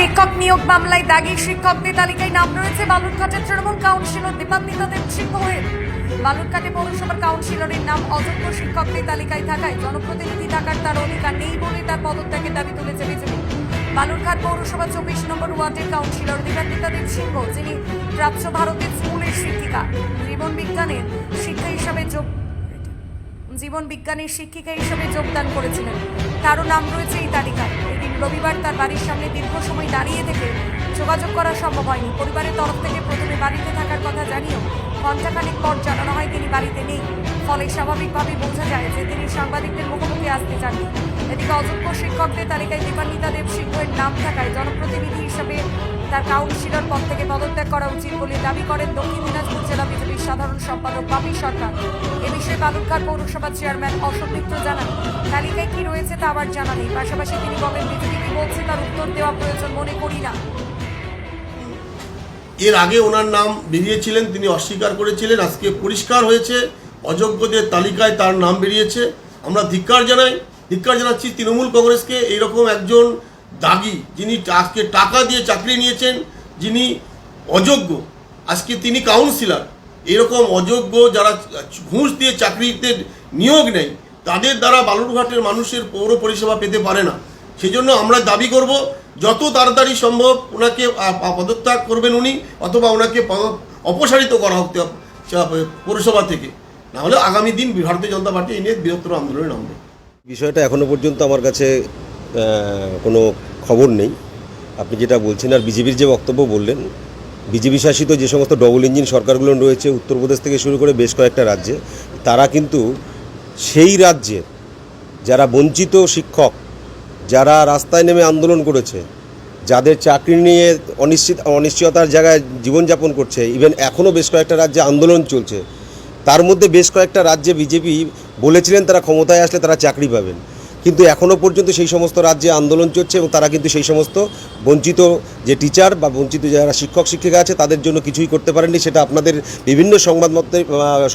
শিক্ষক নিয়োগ মামলায় দাগি শিক্ষকদের তালিকায় নাম রয়েছে বালুরঘাটের তৃণমূল কাউন্সিলর দীপান্বিতা দেব সিংহের বালুরঘাটে পৌরসভার কাউন্সিলরের নাম অযোগ্য শিক্ষকদের তালিকায় থাকায় জনপ্রতিনিধি থাকার তার অধিকার নেই বলে তার পদত্যাগের দাবি তুলেছে বিজেপি। বালুরঘাট পৌরসভা চব্বিশ নম্বর ওয়ার্ডের কাউন্সিলর দীপান্বিতা সিংহ যিনি প্রাচ্য ভারতের স্কুলের শিক্ষিকা। জীবন বিজ্ঞানের শিক্ষা হিসাবে যোগ জীবন বিজ্ঞানের শিক্ষিকা হিসেবে যোগদান করেছিলেন। তারও নাম রয়েছে এই তালিকায়। রবিবার তার বাড়ির সামনে দীর্ঘ সময় দাঁড়িয়ে থেকে যোগাযোগ করা সম্ভব হয়নি। পরিবারের তরফ থেকে প্রথমে বাড়িতে থাকার কথা জানিয়েও ঘণ্টাখানেক পর জানানো হয় তিনি বাড়িতে নেই। ফলে স্বাভাবিকভাবেই বোঝা যায় যে তিনি সাংবাদিকদের মুখোমুখি আসতে চাননি। এদিকে অযোগ্য শিক্ষকদের তালিকায় দীপান্বিতা দেব সিংহের নাম থাকায় জনপ্রতিনিধি হিসেবে তার কাউন্সিলর পদ থেকে পদত্যাগ করা উচিত বলে দাবি করেন দক্ষিণ দিনাজপুর জেলা বিজেপির সাধারণ সম্পাদক বাপি সরকার। এ বিষয়ে বালুরঘাট পৌরসভা চেয়ারম্যান অশোক মিত্র জানান, তালিকায় কি রয়েছে তা আবার জানা নেই। পাশাপাশি তিনি বলেন, বিজেপি বলছে তার উত্তর দেওয়া প্রয়োজন মনে করি না। এর আগে ওনার নাম বেরিয়েছিলেন, তিনি অস্বীকার করেছিলেন, আজকে পরিষ্কার হয়েছে। অযোগ্যদের তালিকায় তার নাম বেরিয়েছে, আমরা ধিক্কার জানাই। ধিক্কার জানাচ্ছি তৃণমূল কংগ্রেসকে এইরকম একজন দাগি যিনি আজকে টাকা দিয়ে চাকরি নিয়েছেন, যিনি অযোগ্য। আজকে তিনি কাউন্সিলর। এরকম অযোগ্য যারা ঘুষ দিয়ে চাকরিতে নিয়োগ নেয়, তাদের দ্বারা বালুরঘাটের মানুষের পৌর পরিষেবা পেতে পারে না। সেজন্য আমরা দাবি করব, যত তাড়াতাড়ি সম্ভব ওনাকে পদত্যাগ করবেন উনি, অথবা ওনাকে অপসারিত করা হোক পৌরসভা থেকে। নাহলে আগামী দিন ভারতীয় জনতা পার্টি এই নিয়ে বৃহত্তর আন্দোলনে নামবে। বিষয়টা এখনও পর্যন্ত আমার কাছে কোনো খবর নেই। আপনি যেটা বলছেন, আর বিজেপির যে বক্তব্য বললেন, বিজেপি শাসিত যে সমস্ত ডবল ইঞ্জিন সরকারগুলো রয়েছে উত্তরপ্রদেশ থেকে শুরু করে বেশ কয়েকটা রাজ্যে, তারা কিন্তু সেই রাজ্যের যারা বঞ্চিত শিক্ষক, যারা রাস্তায় নেমে আন্দোলন করেছে, যাদের চাকরি নিয়ে অনিশ্চিত, অনিশ্চয়তার জায়গায় জীবনযাপন করছে ইভেন এখনও বেশ কয়েকটা রাজ্যে আন্দোলন চলছে তার মধ্যে বেশ কয়েকটা রাজ্যে বিজেপি বলেছিলেন তারা ক্ষমতায় আসলে তারা চাকরি পাবেন। কিন্তু এখনও পর্যন্ত সেই সমস্ত রাজ্যে আন্দোলন চলছে এবং তারা কিন্তু সেই সমস্ত বঞ্চিত যে টিচার বা বঞ্চিত যারা শিক্ষক, শিক্ষিকা আছে, তাদের জন্য কিছুই করতে পারেননি। সেটা আপনাদের বিভিন্ন সংবাদ মাধ্যমে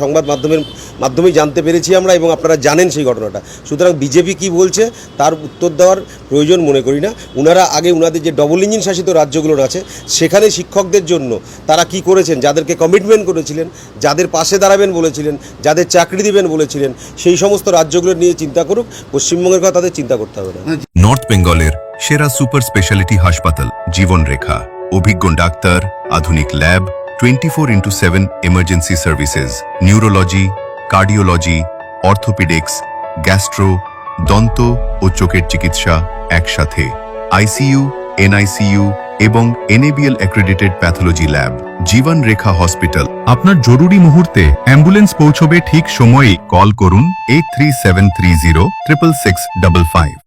সংবাদ মাধ্যমের মাধ্যমেই জানতে পেরেছি আমরা এবং আপনারা জানেন সেই ঘটনাটা। সুতরাং বিজেপি কি বলছে, তার উত্তর দেওয়ার প্রয়োজন মনে করি না। ওনারা আগে ওনাদের যে ডবল ইঞ্জিন শাসিত রাজ্যগুলোর আছে, সেখানে শিক্ষকদের জন্য তারা কি করেছেন, যাদেরকে কমিটমেন্ট করেছিলেন, যাদের পাশে দাঁড়াবেন বলেছিলেন, যাদের চাকরি দিবেন বলেছিলেন, সেই সমস্ত রাজ্যগুলো নিয়ে চিন্তা করুক পশ্চিমবঙ্গের কথা তাদের চিন্তা করতে হবে না। নর্থ বেঙ্গলের সেরা সুপার স্পেশালিটি হাসপাতাল জীবনরেখা অভিজ্ঞ ডাক্তার, আধুনিক lab, twenty four into seven emergency services neurology cardiology orthopaedics gastro দন্ত ও চোখের চিকিৎসা একসাথে আইসিইউ এনআইসিইউ এবং NABL accredited pathology lab Jiban Rekha hospital. আপনার জরুরি মুহূর্তে অ্যাম্বুলেন্স পৌঁছবে ঠিক সময়ে কল করুন eight three seven three zero triple six double five.